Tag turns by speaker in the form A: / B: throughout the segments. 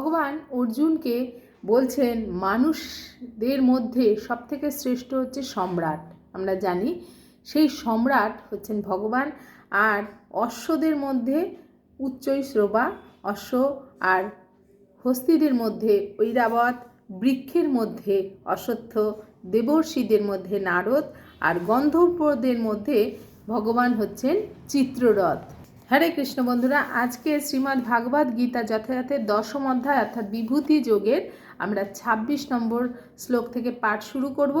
A: ভগবান অর্জুনকে বলছেন মানুষদের মধ্যে সবথেকে শ্রেষ্ঠ হচ্ছে সম্রাট আমরা জানি সেই সম্রাট হচ্ছেন ভগবান আর অশ্বদের মধ্যে উচ্চই শ্রবা অশ্ব আর হস্তিদের মধ্যে ঐরাবত বৃক্ষের মধ্যে অশ্বত্থ দেবর্ষীদের মধ্যে নারদ আর গন্ধর্বদের মধ্যে ভগবান হচ্ছেন চিত্ররথ হরে কৃষ্ণ বন্ধুরা আজকে শ্রীমদ্ ভাগবত গীতা যথাযথের দশম অধ্যায় অর্থাৎ বিভূতি যোগের আমরা ২৬ নম্বর শ্লোক থেকে পাঠ শুরু করব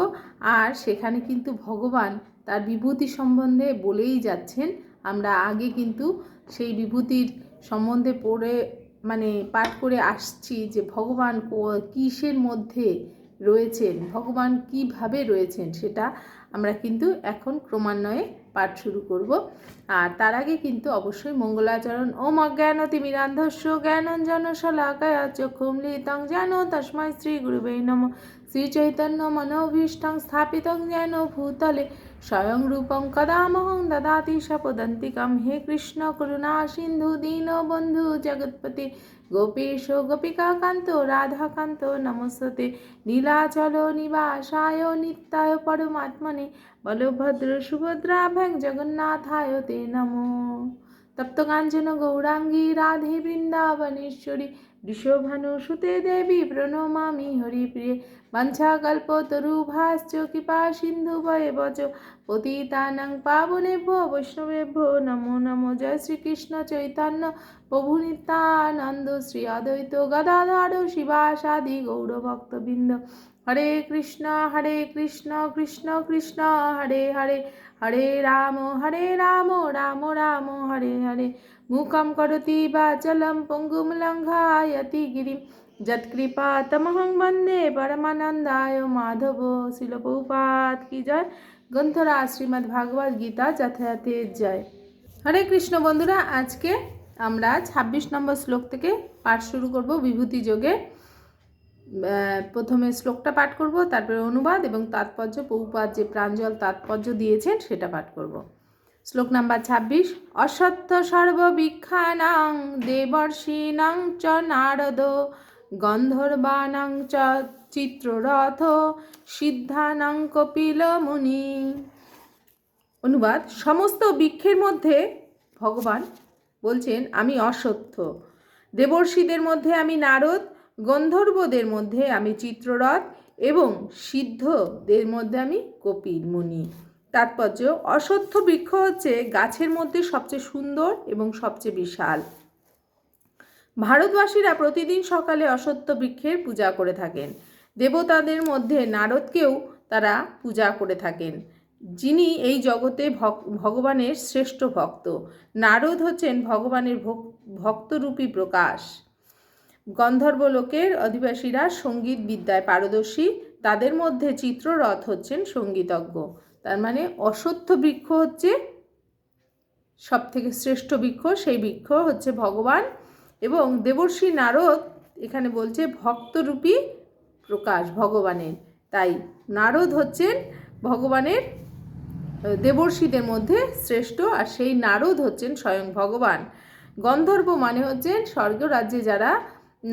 A: আর সেখানে কিন্তু ভগবান তার বিভূতি সম্বন্ধে বলেই যাচ্ছেন আমরা আগে কিন্তু সেই বিভূতির সম্বন্ধে পড়ে মানে পাঠ করে আসছি যে ভগবান কিসের মধ্যে রয়েছেন ভগবান কিভাবে রয়েছেন সেটা আমরা কিন্তু এখন ক্রমান্বয়ে পাঠ শুরু করব আর তার আগে কিন্তু অবশ্যই মঙ্গলাচরণ ওম অজ্ঞান তিমিরান্ধস্য জ্ঞানঞ্জন শলাকায়া চক্ষুমলিতং যেন তস্মায় শ্রী গুরুবে নম শ্রী চৈতন্য মনোভীষ্টং স্থাপিতং যেন ভূতলে স্বয়ং রূপং কদামহং দদাতি সপদন্তিকম হে কৃষ্ণ করুণা সিন্ধু দীনবন্ধু জগৎপতি গোপীশ গোপিকাকান্ত রাধাকান্ত নমস্তে নীলাচল নিবাসায় নিত্যায় পরমাত্মনে বলভদ্র সুভদ্রা ভ্যাং জগন্নাথায় তে নমো তপ্তকাঞ্চন গৌরাঙ্গী রাধে বৃন্দাবনেশ্বরী সুতে দেবী প্রণমামি হরিপ্রিয়ে वञ्छाकल्पतरुभाश्च कृपा सिन्धुभयवच পতিতানাং পাবনেভ্য বৈষ্ণবেভ্য নমো নমো জয় শ্রীকৃষ্ণ চৈতন্য প্রভু নিত্যানন্দ শ্রী অদ্বৈত গদাধর শিবাসাদি গৌরভক্তবৃন্দ হরে কৃষ্ণ হরে কৃষ্ণ কৃষ্ণ কৃষ্ণ হরে হরে হরে রাম হরে রাম রাম রাম হরে হরে মুখম করতি বা চলম পঙ্গুম লঙ্ঘায়তি গিরিম যৎকৃপা তমহং বন্দে পরমানন্দায় মাধব শিলপৌপাত কি জয় গ্রন্থরা শ্রীমদ্ ভাগবত গীতা যথাযথে জয় হরে কৃষ্ণ বন্ধুরা আজকে আমরা ২৬ নম্বর শ্লোক থেকে পাঠ শুরু করব বিভূতি যোগে প্রথমে শ্লোকটা পাঠ করব তারপরে অনুবাদ এবং তাৎপর্য পৌপাত যে প্রাঞ্জল তাৎপর্য দিয়েছেন সেটা পাঠ করব শ্লোক নাম্বার ২৬ অসত্য সর্ববিখ্যানাং দেবর্ষীণাং চ নারদ গন্ধর্বাণং চ চিত্ররথ সিদ্ধানাং কপিলমুনি অনুবাদ সমস্ত বৃক্ষের মধ্যে ভগবান বলছেন আমি অসত্য দেবর্ষীদের মধ্যে আমি নারদ গন্ধর্বদের মধ্যে আমি চিত্ররথ এবং সিদ্ধদের মধ্যে আমি কপিল মুনি তাৎপর্য অসত্য বৃক্ষ হচ্ছে গাছের মধ্যে সবচেয়ে সুন্দর এবং সবচেয়ে বিশাল ভারতবাসীরা প্রতিদিন সকালে অসত্য বৃক্ষের পূজা করে থাকেন দেবতাদের মধ্যে নারদকেও তারা পূজা করে থাকেন যিনি এই জগতে ভগবানের শ্রেষ্ঠ ভক্ত নারদ হচ্ছেন ভগবানের ভক্তরূপী প্রকাশ গন্ধর্ব লোকের অধিবাসীরা সঙ্গীত বিদ্যায় পারদর্শী তাদের মধ্যে চিত্ররথ হচ্ছেন সঙ্গীতজ্ঞ তার মানে অসত্য বৃক্ষ হচ্ছে সবথেকে শ্রেষ্ঠ বৃক্ষ সেই বৃক্ষ হচ্ছে ভগবান এবং দেবর্ষী নারদ এখানে বলছে ভক্তরূপী প্রকাশ ভগবানের তাই নারদ হচ্ছেন ভগবানের দেবর্ষীদের মধ্যে শ্রেষ্ঠ আর সেই নারদ হচ্ছেন স্বয়ং ভগবান গন্ধর্ব মানে হচ্ছেন স্বর্গ রাজ্যে যারা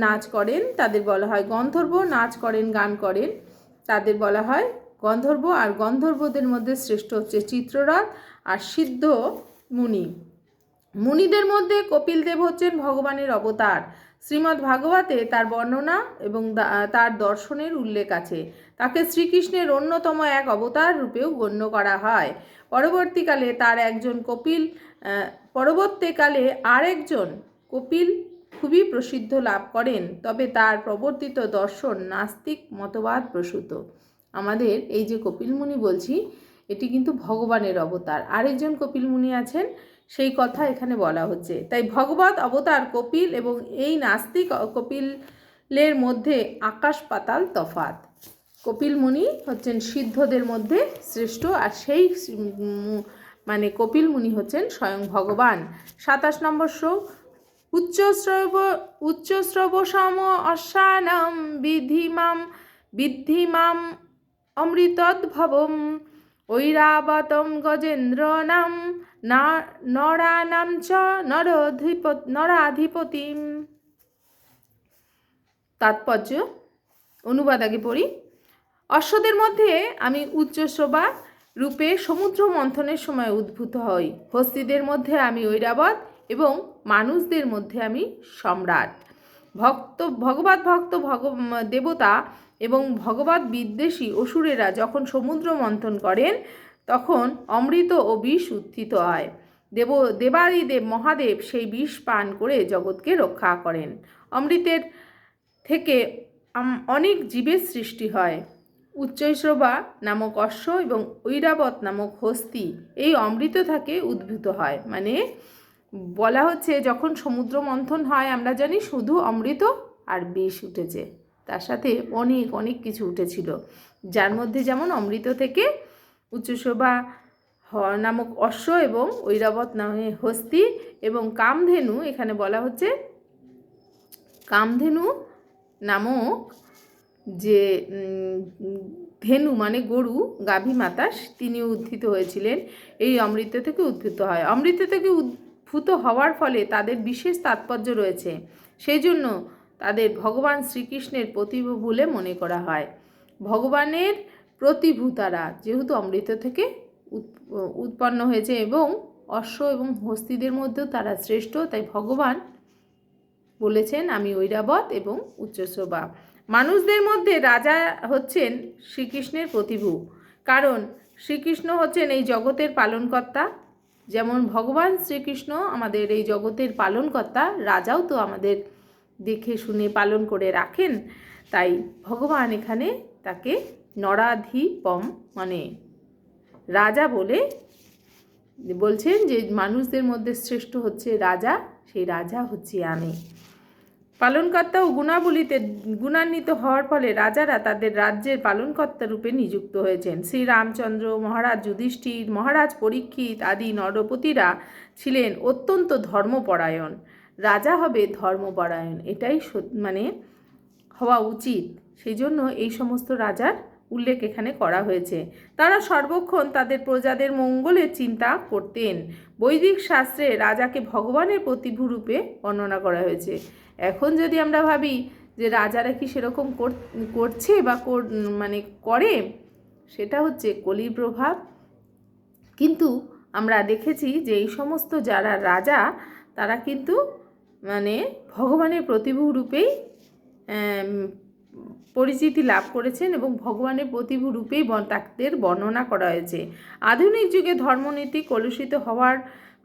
A: নাচ করেন তাদের বলা হয় গন্ধর্ব নাচ করেন গান করেন তাদের বলা হয় গন্ধর্ব আর গন্ধর্বদের মধ্যে শ্রেষ্ঠ হচ্ছে চিত্ররথ আর সিদ্ধ মুনি মুনিদের মধ্যে কপিল দেব হচ্ছেন ভগবানের অবতার শ্রীমদ্ ভাগবতে তার বর্ণনা এবং তার দর্শনের উল্লেখ আছে তাকে শ্রীকৃষ্ণের অন্যতম এক অবতার রূপেও গণ্য করা হয় পরবর্তীকালে তার একজন কপিল পরবর্তীকালে আরেকজন কপিল খুবই প্রসিদ্ধ লাভ করেন তবে তার প্রবর্তিত দর্শন নাস্তিক মতবাদ প্রসূত আমাদের এই যে কপিলমুনি বলছি এটি কিন্তু ভগবানের অবতার আরেকজন কপিলমুনি আছেন সেই কথা এখানে বলা হচ্ছে তাই ভগবত অবতার কপিল এবং এই নাস্তিক কপিলের মধ্যে আকাশ পাতাল তফাত কপিল মুনি হচ্ছেন সিদ্ধদের মধ্যে শ্রেষ্ঠ আর সেই মানে কপিল মুনি হচ্ছেন স্বয়ং ভগবান সাতাশ নম্বর শ্লোক উচ্চশ্রব উচ্চশ্রবসম অশানম বিধিমাম বিধিমাম অমৃতদ্ভবম ঐরাবতম গজেন্দ্রনাম না চ নরধিপত নরাধিপতিম তাৎপর্য অনুবাদ আগে পড়ি অশ্বদের মধ্যে আমি উচ্চ শোভা রূপে সমুদ্র মন্থনের সময় উদ্ভূত হই হস্তিদের মধ্যে আমি ঐরাবত এবং মানুষদের মধ্যে আমি সম্রাট ভক্ত ভগবত ভক্ত ভগ দেবতা এবং ভগবত বিদ্বেষী অসুরেরা যখন সমুদ্র মন্থন করেন তখন অমৃত ও বিষ উত্থিত হয় দেব দেবাদিদেব মহাদেব সেই বিষ পান করে জগৎকে রক্ষা করেন অমৃতের থেকে অনেক জীবের সৃষ্টি হয় উচ্চৈশ্রবা নামক অশ্ব এবং ঐরাবত নামক হস্তি এই অমৃত থাকে উদ্ভূত হয় মানে বলা হচ্ছে যখন সমুদ্র মন্থন হয় আমরা জানি শুধু অমৃত আর বিষ উঠেছে তার সাথে অনেক অনেক কিছু উঠেছিল যার মধ্যে যেমন অমৃত থেকে উচ্চশোভা হ নামক অশ্ব এবং ঐরাবত নামে হস্তি এবং কামধেনু এখানে বলা হচ্ছে কামধেনু নামক যে ধেনু মানে গরু গাভী মাতাস তিনি উদ্ধৃত হয়েছিলেন এই অমৃত থেকে উদ্ভূত হয় অমৃত থেকে উদ্ভূত হওয়ার ফলে তাদের বিশেষ তাৎপর্য রয়েছে সেই জন্য তাদের ভগবান শ্রীকৃষ্ণের প্রতিভা বলে মনে করা হয় ভগবানের প্রতিভূতারা যেহেতু অমৃত থেকে উৎপন্ন হয়েছে এবং অশ্ব এবং হস্তিদের মধ্যেও তারা শ্রেষ্ঠ তাই ভগবান বলেছেন আমি ঐরাবত এবং উচ্চশ্রবা মানুষদের মধ্যে রাজা হচ্ছেন শ্রীকৃষ্ণের প্রতিভু কারণ শ্রীকৃষ্ণ হচ্ছেন এই জগতের পালনকর্তা যেমন ভগবান শ্রীকৃষ্ণ আমাদের এই জগতের পালনকর্তা রাজাও তো আমাদের দেখে শুনে পালন করে রাখেন তাই ভগবান এখানে তাকে নরাধিপম মানে রাজা বলে বলছেন যে মানুষদের মধ্যে শ্রেষ্ঠ হচ্ছে রাজা সেই রাজা হচ্ছে আমি পালনকর্তা ও গুণাবলীতে গুণান্বিত হওয়ার ফলে রাজারা তাদের রাজ্যের পালনকর্তা রূপে নিযুক্ত হয়েছেন শ্রীরামচন্দ্র মহারাজ যুধিষ্ঠির মহারাজ পরীক্ষিত আদি নরপতিরা ছিলেন অত্যন্ত ধর্মপরায়ণ রাজা হবে ধর্মপরায়ণ এটাই মানে হওয়া উচিত সেই জন্য এই সমস্ত রাজার উল্লেখ এখানে করা হয়েছে তারা সর্বক্ষণ তাদের প্রজাদের মঙ্গলের চিন্তা করতেন বৈদিক শাস্ত্রে রাজাকে ভগবানের প্রতিভূরূপে বর্ণনা করা হয়েছে এখন যদি আমরা ভাবি যে রাজারা কি সেরকম করছে বা মানে করে সেটা হচ্ছে কলির প্রভাব কিন্তু আমরা দেখেছি যে এই সমস্ত যারা রাজা তারা কিন্তু মানে ভগবানের প্রতিভূরূপেই পরিচিতি লাভ করেছেন এবং ভগবানের প্রতিভু রূপেই তাদের বর্ণনা করা হয়েছে আধুনিক যুগে ধর্মনীতি কলুষিত হওয়ার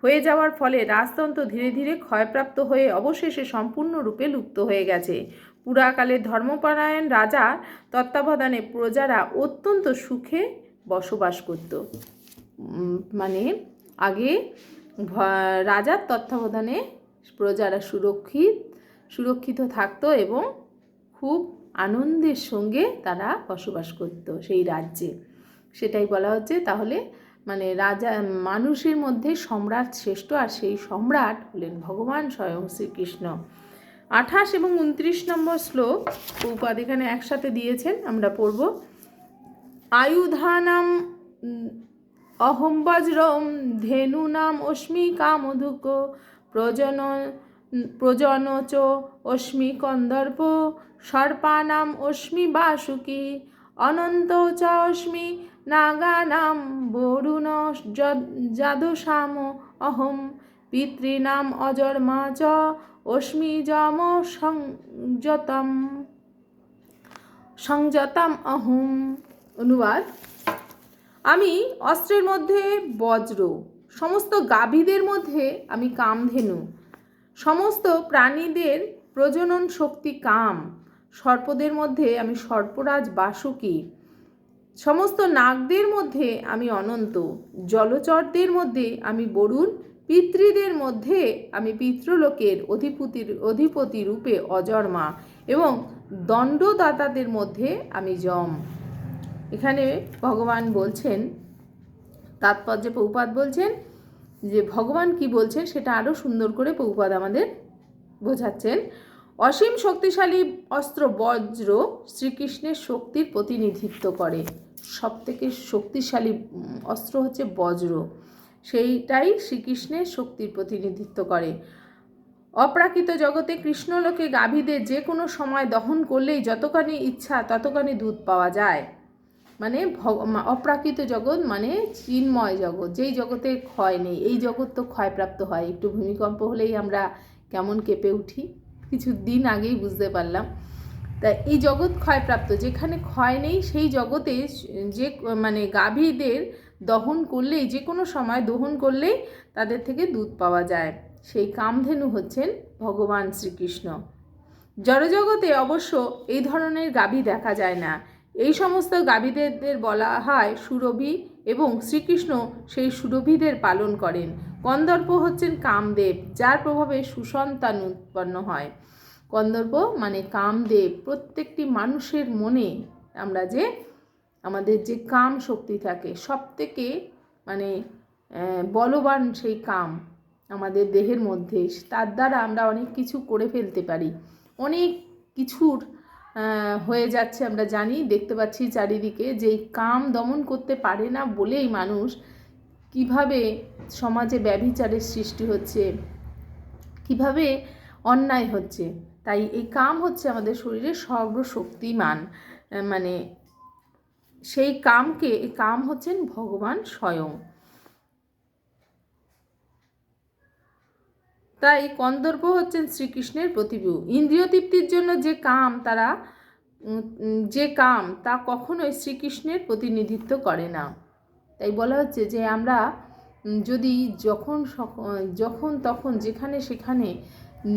A: হয়ে যাওয়ার ফলে রাজতন্ত্র ধীরে ধীরে ক্ষয়প্রাপ্ত হয়ে অবশেষে সম্পূর্ণরূপে লুপ্ত হয়ে গেছে পুরাকালে ধর্মপরায়ণ রাজা তত্ত্বাবধানে প্রজারা অত্যন্ত সুখে বসবাস করত মানে আগে রাজার তত্ত্বাবধানে প্রজারা সুরক্ষিত সুরক্ষিত থাকত এবং খুব আনন্দের সঙ্গে তারা বসবাস করত সেই রাজ্যে সেটাই বলা হচ্ছে তাহলে মানে রাজা মানুষের মধ্যে সম্রাট শ্রেষ্ঠ আর সেই সম্রাট হলেন ভগবান স্বয়ং শ্রীকৃষ্ণ আঠাশ এবং উনত্রিশ নম্বর শ্লোক উপাদ এখানে একসাথে দিয়েছেন আমরা পড়ব আয়ুধানাম অহম্বজ্রম ধেনু নাম অস্মি কামধুক প্রজনন প্রজনচ অশ্মি কন্দর্প সর্পানাম অস্মি বাসুকি অনন্ত চ অস্মি নাগানাম বরুণ যাদুশাম অহম পিতৃনাম অজর্মা চ অস্মি যম সংযতম সংযতম অহম অনুবাদ আমি অস্ত্রের মধ্যে বজ্র সমস্ত গাভীদের মধ্যে আমি কামধেনু সমস্ত প্রাণীদের প্রজনন শক্তি কাম সর্পদের মধ্যে আমি সর্পরাজ বাসুকি সমস্ত নাগদের মধ্যে আমি অনন্ত জলচরদের মধ্যে আমি বরুণ পিতৃদের মধ্যে আমি পিতৃলোকের অধিপতির অধিপতি রূপে অজর্মা এবং দণ্ডদাতাদের মধ্যে আমি যম এখানে ভগবান বলছেন তাৎপর্যে উপাত বলছেন যে ভগবান কি বলছে সেটা আরও সুন্দর করে প্রভুপাদ আমাদের বোঝাচ্ছেন অসীম শক্তিশালী অস্ত্র বজ্র শ্রীকৃষ্ণের শক্তির প্রতিনিধিত্ব করে সব থেকে শক্তিশালী অস্ত্র হচ্ছে বজ্র সেইটাই শ্রীকৃষ্ণের শক্তির প্রতিনিধিত্ব করে অপ্রাকৃত জগতে কৃষ্ণলোকে গাভীদের যে কোনো সময় দহন করলেই যতখানি ইচ্ছা ততখানি দুধ পাওয়া যায় মানে অপ্রাকৃত জগৎ মানে চিন্ময় জগৎ যেই জগতে ক্ষয় নেই এই জগৎ তো ক্ষয়প্রাপ্ত হয় একটু ভূমিকম্প হলেই আমরা কেমন কেঁপে উঠি কিছু দিন আগেই বুঝতে পারলাম তা এই জগৎ ক্ষয়প্রাপ্ত যেখানে ক্ষয় নেই সেই জগতে যে মানে গাভীদের দহন করলেই যে কোনো সময় দহন করলেই তাদের থেকে দুধ পাওয়া যায় সেই কামধেনু হচ্ছেন ভগবান শ্রীকৃষ্ণ জড়জগতে অবশ্য এই ধরনের গাভী দেখা যায় না এই সমস্ত গাভীদের বলা হয় সুরভি এবং শ্রীকৃষ্ণ সেই সুরভিদের পালন করেন কন্দর্প হচ্ছেন কামদেব যার প্রভাবে সুসন্তান উৎপন্ন হয় কন্দর্প মানে কামদেব প্রত্যেকটি মানুষের মনে আমরা যে আমাদের যে কাম শক্তি থাকে সব থেকে মানে বলবান সেই কাম আমাদের দেহের মধ্যে তার দ্বারা আমরা অনেক কিছু করে ফেলতে পারি অনেক কিছুর হয়ে যাচ্ছে আমরা জানি দেখতে পাচ্ছি চারিদিকে যে কাম দমন করতে পারে না বলেই মানুষ কিভাবে সমাজে ব্যভিচারের সৃষ্টি হচ্ছে কিভাবে অন্যায় হচ্ছে তাই এই কাম হচ্ছে আমাদের শরীরের সর্বশক্তিমান মানে সেই কামকে এই কাম হচ্ছেন ভগবান স্বয়ং তাই কন্দর্প হচ্ছেন শ্রীকৃষ্ণের প্রতিবিউ ইন্দ্রিয় তৃপ্তির জন্য যে কাম তারা যে কাম তা কখনোই শ্রীকৃষ্ণের প্রতিনিধিত্ব করে না তাই বলা হচ্ছে যে আমরা যদি যখন যখন তখন যেখানে সেখানে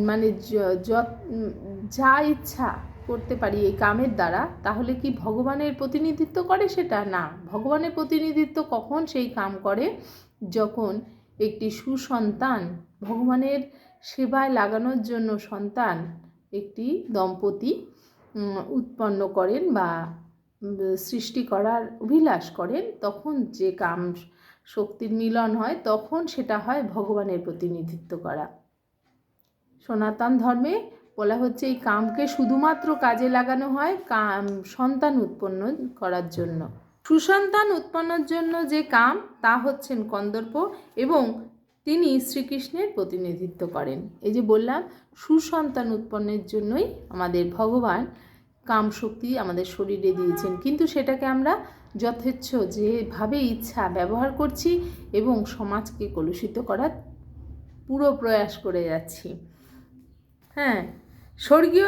A: মানে যা ইচ্ছা করতে পারি এই কামের দ্বারা তাহলে কি ভগবানের প্রতিনিধিত্ব করে সেটা না ভগবানের প্রতিনিধিত্ব কখন সেই কাম করে যখন একটি সুসন্তান ভগবানের সেবায় লাগানোর জন্য সন্তান একটি দম্পতি উৎপন্ন করেন বা সৃষ্টি করার অভিলাষ করেন তখন যে কাম শক্তির মিলন হয় তখন সেটা হয় ভগবানের প্রতিনিধিত্ব করা সনাতন ধর্মে বলা হচ্ছে এই কামকে শুধুমাত্র কাজে লাগানো হয় কাম সন্তান উৎপন্ন করার জন্য সুসন্তান উৎপন্নর জন্য যে কাম তা হচ্ছেন কন্দর্প এবং তিনি শ্রীকৃষ্ণের প্রতিনিধিত্ব করেন এই যে বললাম সুসন্তান উৎপন্নের জন্যই আমাদের ভগবান কাম শক্তি আমাদের শরীরে দিয়েছেন কিন্তু সেটাকে আমরা যথেচ্ছ যেভাবে ইচ্ছা ব্যবহার করছি এবং সমাজকে কলুষিত করার পুরো প্রয়াস করে যাচ্ছি হ্যাঁ স্বর্গীয়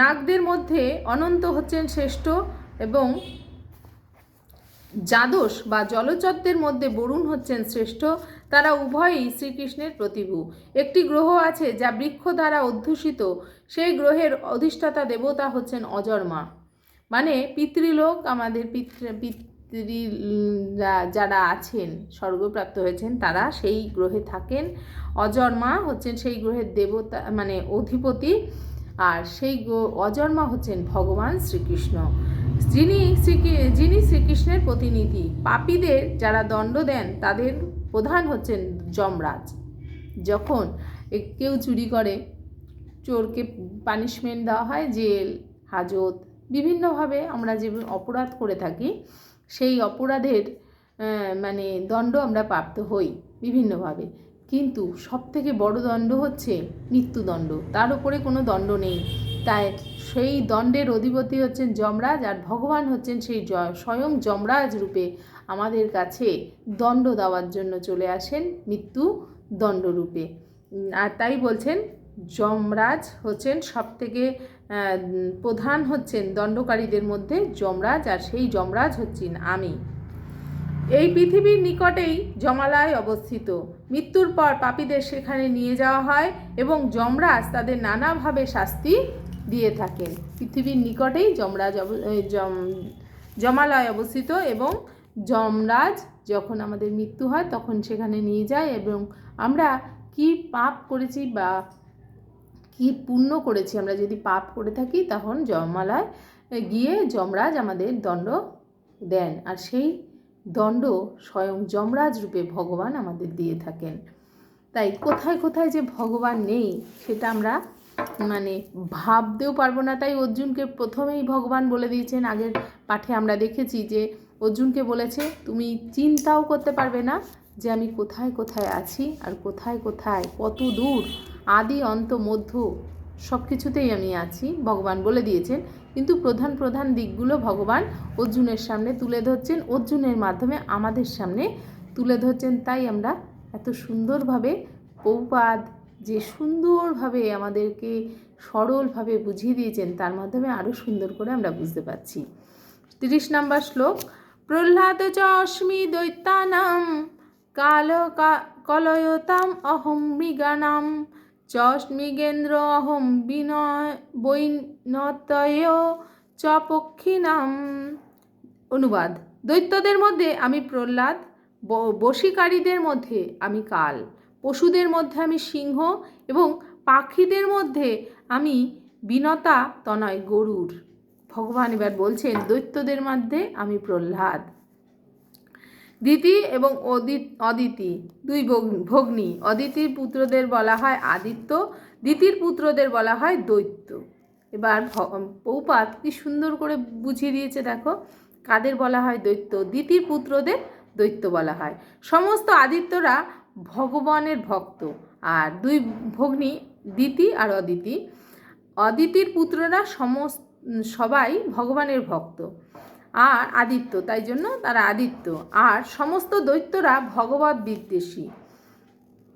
A: নাগদের মধ্যে অনন্ত হচ্ছেন শ্রেষ্ঠ এবং যাদস বা জলচত্বের মধ্যে বরুণ হচ্ছেন শ্রেষ্ঠ তারা উভয়ই শ্রীকৃষ্ণের প্রতিভু একটি গ্রহ আছে যা বৃক্ষ দ্বারা অধ্যুষিত সেই গ্রহের অধিষ্ঠাতা দেবতা হচ্ছেন অজর্মা মানে পিতৃলোক আমাদের পিতৃ পিতৃ যারা আছেন স্বর্গপ্রাপ্ত হয়েছেন তারা সেই গ্রহে থাকেন অজর্মা হচ্ছেন সেই গ্রহের দেবতা মানে অধিপতি আর সেই অজর্মা হচ্ছেন ভগবান শ্রীকৃষ্ণ যিনি শ্রীকৃ যিনি শ্রীকৃষ্ণের প্রতিনিধি পাপীদের যারা দণ্ড দেন তাদের প্রধান হচ্ছেন যমরাজ যখন কেউ চুরি করে চোরকে পানিশমেন্ট দেওয়া হয় জেল হাজত বিভিন্নভাবে আমরা যে অপরাধ করে থাকি সেই অপরাধের মানে দণ্ড আমরা প্রাপ্ত হই বিভিন্নভাবে কিন্তু সবথেকে বড় দণ্ড হচ্ছে মৃত্যুদণ্ড তার উপরে কোনো দণ্ড নেই তাই সেই দণ্ডের অধিপতি হচ্ছেন যমরাজ আর ভগবান হচ্ছেন সেই স্বয়ং যমরাজ রূপে আমাদের কাছে দণ্ড দেওয়ার জন্য চলে আসেন মৃত্যু দণ্ডরূপে আর তাই বলছেন যমরাজ হচ্ছেন সবথেকে প্রধান হচ্ছেন দণ্ডকারীদের মধ্যে যমরাজ আর সেই যমরাজ হচ্ছেন আমি এই পৃথিবীর নিকটেই জমালায় অবস্থিত মৃত্যুর পর পাপীদের সেখানে নিয়ে যাওয়া হয় এবং যমরাজ তাদের নানাভাবে শাস্তি দিয়ে থাকেন পৃথিবীর নিকটেই যমরাজ জমালয় অবস্থিত এবং যমরাজ যখন আমাদের মৃত্যু হয় তখন সেখানে নিয়ে যায় এবং আমরা কি পাপ করেছি বা কি পুণ্য করেছি আমরা যদি পাপ করে থাকি তখন জমালয় গিয়ে যমরাজ আমাদের দণ্ড দেন আর সেই দণ্ড স্বয়ং যমরাজ রূপে ভগবান আমাদের দিয়ে থাকেন তাই কোথায় কোথায় যে ভগবান নেই সেটা আমরা মানে ভাবতেও পারবো না তাই অর্জুনকে প্রথমেই ভগবান বলে দিয়েছেন আগের পাঠে আমরা দেখেছি যে অর্জুনকে বলেছে তুমি চিন্তাও করতে পারবে না যে আমি কোথায় কোথায় আছি আর কোথায় কোথায় কত দূর আদি অন্ত মধ্য সব কিছুতেই আমি আছি ভগবান বলে দিয়েছেন কিন্তু প্রধান প্রধান দিকগুলো ভগবান অর্জুনের সামনে তুলে ধরছেন অর্জুনের মাধ্যমে আমাদের সামনে তুলে ধরছেন তাই আমরা এত সুন্দরভাবে পৌপাদ যে সুন্দরভাবে আমাদেরকে সরলভাবে বুঝিয়ে দিয়েছেন তার মাধ্যমে আরও সুন্দর করে আমরা বুঝতে পারছি তিরিশ নম্বর শ্লোক প্রহ্লাদ চশ্মি অস্মি দৈত্যানাম কাল কলয়তাম অহম মৃগানাম কেন্দ্র অহম বিনয় বৈনতয় চ অনুবাদ দৈত্যদের মধ্যে আমি প্রহ্লাদ বসিকারীদের মধ্যে আমি কাল পশুদের মধ্যে আমি সিংহ এবং পাখিদের মধ্যে আমি বিনতা তনয় গরুর ভগবান এবার বলছেন দৈত্যদের মধ্যে আমি প্রহ্লাদ দিতি এবং অদিতি দুই ভগ্নী অদিতির পুত্রদের বলা হয় আদিত্য দিতির পুত্রদের বলা হয় দৈত্য এবার পৌপাত কি সুন্দর করে বুঝিয়ে দিয়েছে দেখো কাদের বলা হয় দৈত্য দিতির পুত্রদের দৈত্য বলা হয় সমস্ত আদিত্যরা ভগবানের ভক্ত আর দুই ভগ্নী দিতি আর অদিতি অদিতির পুত্ররা সমস্ত সবাই ভগবানের ভক্ত আর আদিত্য তাই জন্য তারা আদিত্য আর সমস্ত দৈত্যরা ভগবত বিদ্বেষী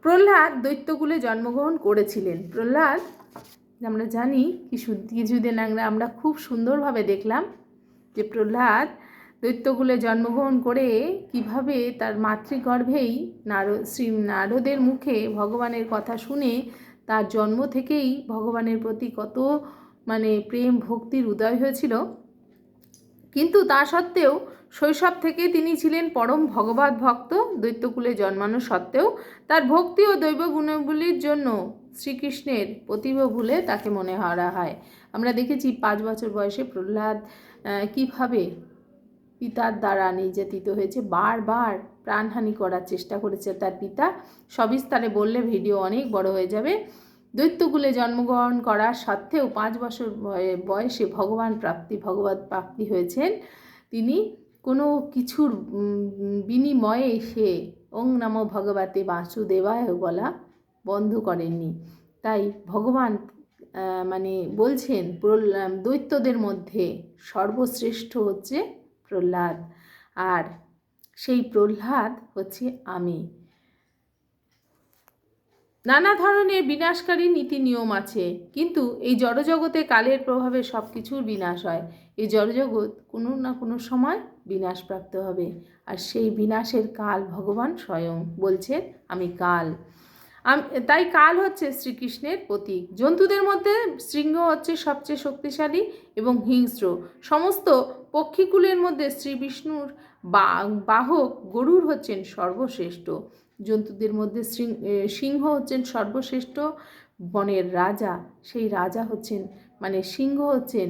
A: প্রহ্লাদ দৈত্যকুলে জন্মগ্রহণ করেছিলেন প্রহ্লাদ আমরা জানি কিছু কিছুদিন আগে আমরা খুব সুন্দরভাবে দেখলাম যে প্রহ্লাদ দৈত্যকুলে জন্মগ্রহণ করে কিভাবে তার মাতৃগর্ভেই নার শ্রী নারদের মুখে ভগবানের কথা শুনে তার জন্ম থেকেই ভগবানের প্রতি কত মানে প্রেম ভক্তির উদয় হয়েছিল কিন্তু তা সত্ত্বেও শৈশব থেকে তিনি ছিলেন পরম ভগবত ভক্ত দৈত্যকুলে জন্মানো সত্ত্বেও তার ভক্তি ও দৈব গুণগুলির জন্য শ্রীকৃষ্ণের প্রতিভ ভুলে তাকে মনে হারা হয় আমরা দেখেছি পাঁচ বছর বয়সে প্রহ্লাদ কিভাবে পিতার দ্বারা নির্যাতিত হয়েছে বারবার প্রাণহানি করার চেষ্টা করেছে তার পিতা সবিস্তারে বললে ভিডিও অনেক বড় হয়ে যাবে দৈত্যকুলে জন্মগ্রহণ করা সত্ত্বেও পাঁচ বছর বয়সে ভগবান প্রাপ্তি ভগবত প্রাপ্তি হয়েছেন তিনি কোনো কিছুর বিনিময়ে সে ওং নাম ভগবতে বাসুদেবায় বলা বন্ধ করেননি তাই ভগবান মানে বলছেন দৈত্যদের মধ্যে সর্বশ্রেষ্ঠ হচ্ছে প্রহ্লাদ আর সেই প্রহ্লাদ হচ্ছে আমি নানা ধরনের বিনাশকারী নীতি নিয়ম আছে কিন্তু এই জড়জগতে কালের প্রভাবে সব কিছুর বিনাশ হয় এই জড়জগৎ কোনো না কোনো সময় বিনাশপ্রাপ্ত হবে আর সেই বিনাশের কাল ভগবান স্বয়ং বলছেন আমি কাল তাই কাল হচ্ছে শ্রীকৃষ্ণের প্রতীক জন্তুদের মধ্যে শৃঙ্গ হচ্ছে সবচেয়ে শক্তিশালী এবং হিংস্র সমস্ত পক্ষীকুলের মধ্যে শ্রী বিষ্ণুর বাহক গরুর হচ্ছেন সর্বশ্রেষ্ঠ জন্তুদের মধ্যে সিংহ হচ্ছেন সর্বশ্রেষ্ঠ বনের রাজা সেই রাজা হচ্ছেন মানে সিংহ হচ্ছেন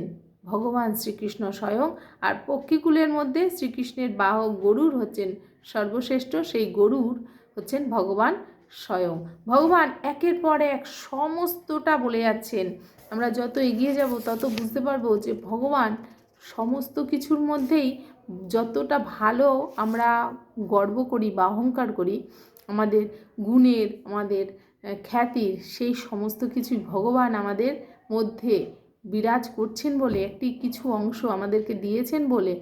A: ভগবান শ্রীকৃষ্ণ স্বয়ং আর পক্ষীকুলের মধ্যে শ্রীকৃষ্ণের বাহক গরুর হচ্ছেন সর্বশ্রেষ্ঠ সেই গরুর হচ্ছেন ভগবান স্বয়ং ভগবান একের পর এক সমস্তটা বলে যাচ্ছেন আমরা যত এগিয়ে যাব তত বুঝতে পারবো যে ভগবান সমস্ত কিছুর মধ্যেই যতটা ভালো আমরা গর্ব করি বা অহংকার করি আমাদের গুণের আমাদের খ্যাতির সেই সমস্ত কিছুই ভগবান আমাদের মধ্যে বিরাজ করছেন বলে একটি কিছু অংশ আমাদেরকে দিয়েছেন বলে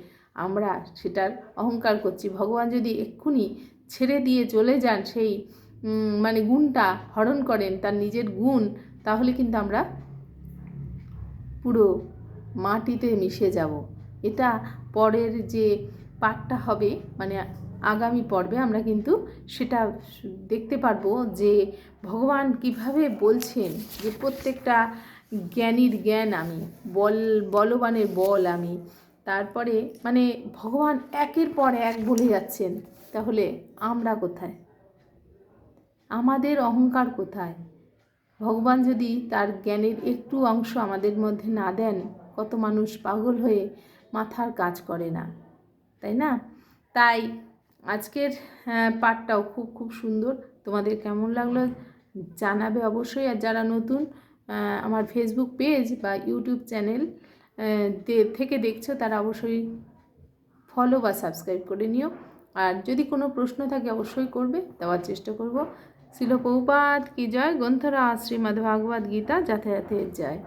A: আমরা সেটার অহংকার করছি ভগবান যদি এক্ষুনি ছেড়ে দিয়ে চলে যান সেই মানে গুণটা হরণ করেন তার নিজের গুণ তাহলে কিন্তু আমরা পুরো মাটিতে মিশে যাব এটা পরের যে পাঠটা হবে মানে আগামী পর্বে আমরা কিন্তু সেটা দেখতে পারবো যে ভগবান কিভাবে বলছেন যে প্রত্যেকটা জ্ঞানীর জ্ঞান আমি বল বলবানের বল আমি তারপরে মানে ভগবান একের পর এক বলে যাচ্ছেন তাহলে আমরা কোথায় আমাদের অহংকার কোথায় ভগবান যদি তার জ্ঞানের একটু অংশ আমাদের মধ্যে না দেন কত মানুষ পাগল হয়ে মাথার কাজ করে না তাই না তাই আজকের হ্যাঁ, পাঠটাও খুব খুব সুন্দর তোমাদের কেমন লাগলো জানাবে অবশ্যই আর যারা নতুন আমার ফেসবুক পেজ বা ইউটিউব চ্যানেল থেকে দেখছো তারা অবশ্যই ফলো বা সাবস্ক্রাইব করে নিও আর যদি কোনো প্রশ্ন থাকে অবশ্যই করবে দেওয়ার চেষ্টা করব শিলপৌপাত কি জয় গ্রন্থরা শ্রীমদ্ভাগবত গীতা যথাযথের জয়